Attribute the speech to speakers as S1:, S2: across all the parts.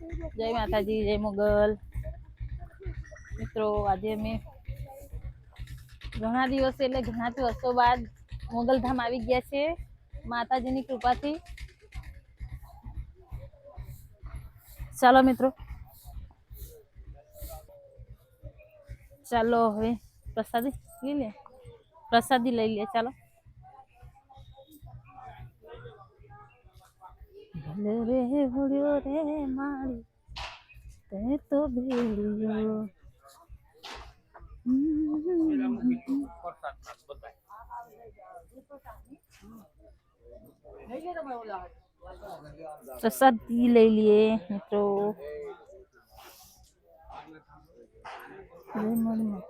S1: જય માતાજી, જય મોગલ. મિત્રો, આજે અમે ઘણા દિવસે એટલે ઘણા વર્ષો બાદ મોગલધામ આવી ગયા છે માતાજીની કૃપાથી. ચાલો મિત્રો. ચાલો હવે પ્રસાદી લઈ લે. પ્રસાદી લઈ લે, ચાલો. ભલે રે હોળ્યો રે માળી તે તો ભેળ્યો પ્રસાદી લઈ લઈએ મિત્રો જય મળી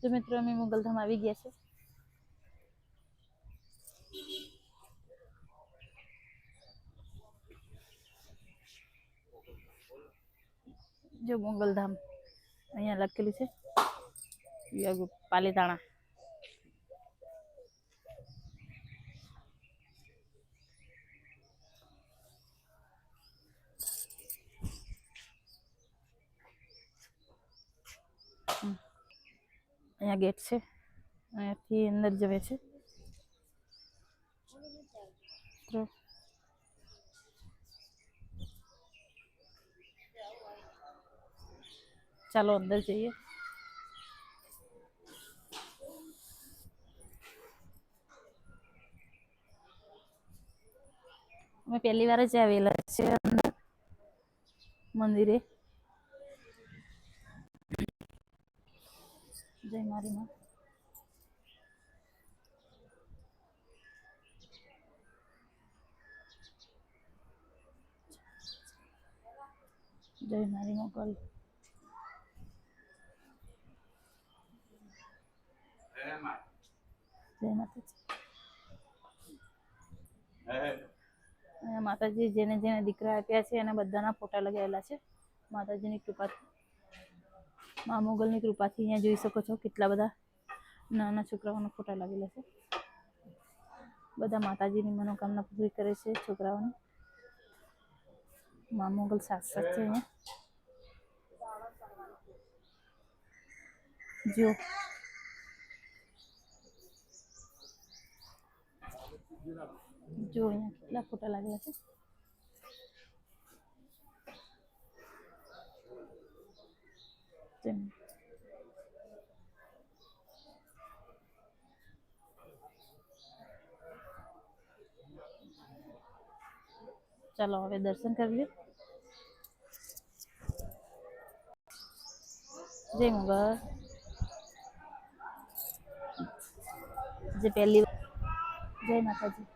S1: તો મિત્રો અમે મુગલધામ આવી ગયા છે. જો મુગલધામ અહીંયા લખેલું છે. પાલીતાણા. અહીંયા ગેટ છે. અહીંયાથી અંદર જવે છે. ચાલો અંદર જઈએ. અમે પહેલી વાર જ આવેલા છે અંદર મંદિરે. જય મારી માં. જય મારી મોકલ જય માતાજી. માતાજી જેને જેને દીકરા આપ્યા છે, એના બધાના ફોટા લગાવેલા છે. માતાજીની કૃપાથી. મા મોગલની કૃપાથી અહીંયા જોઈ શકો છો કેટલા બધા નાના છોકરાઓના ફોટા લાગેલા છે. બધા માતાજીની મનોકામના પૂરી કરે છે છોકરાઓની. મા મોગલ સાક્ષાત છે અહીંયા. જો. જો અહીંયા કેટલા ફોટા લાગેલા છે. તેમ ચાલો હવે દર્શન કરી લે જય મંગળ જે પહેલી જય માતાજી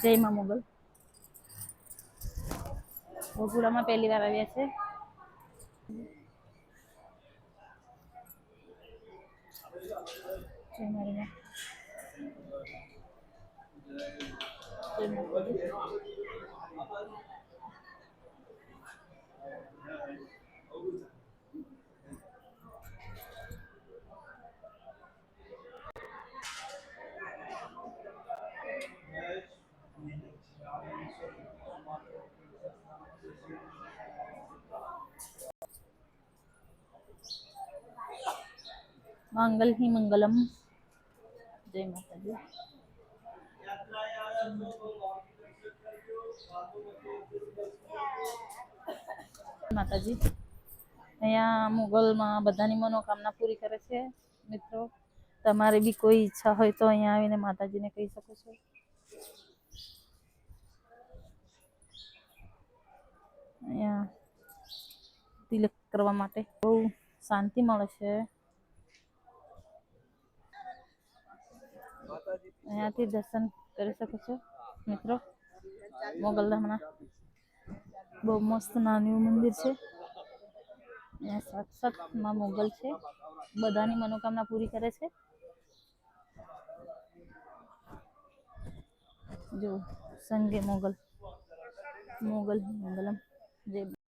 S1: જય મા મોગલ ગોકુળામાં પહેલી વાર આવ્યા છે. જય મંગલ હિ મંગલમ જય માતાજી માતાજી અહીંયા મુગલમાં બધાની મનોકામના પૂરી કરે છે, મિત્રો. તમારે બી કોઈ ઈચ્છા હોય તો અહીંયા આવીને માતાજીને કહી શકો છો. અહીંયા તિલક કરવા માટે બહુ શાંતિ મળે છે. અહીંયાથી દર્શન કરી શકો છો, મિત્રો. મોગલધામના બહુ મસ્ત નાનું મંદિર છે. અહીંયા સાક્ષાતમાં મોગલ છે. બધાની મનોકામના પૂરી કરે છે. જો સંગે મોગલ. મોગલ મંગલમ. જય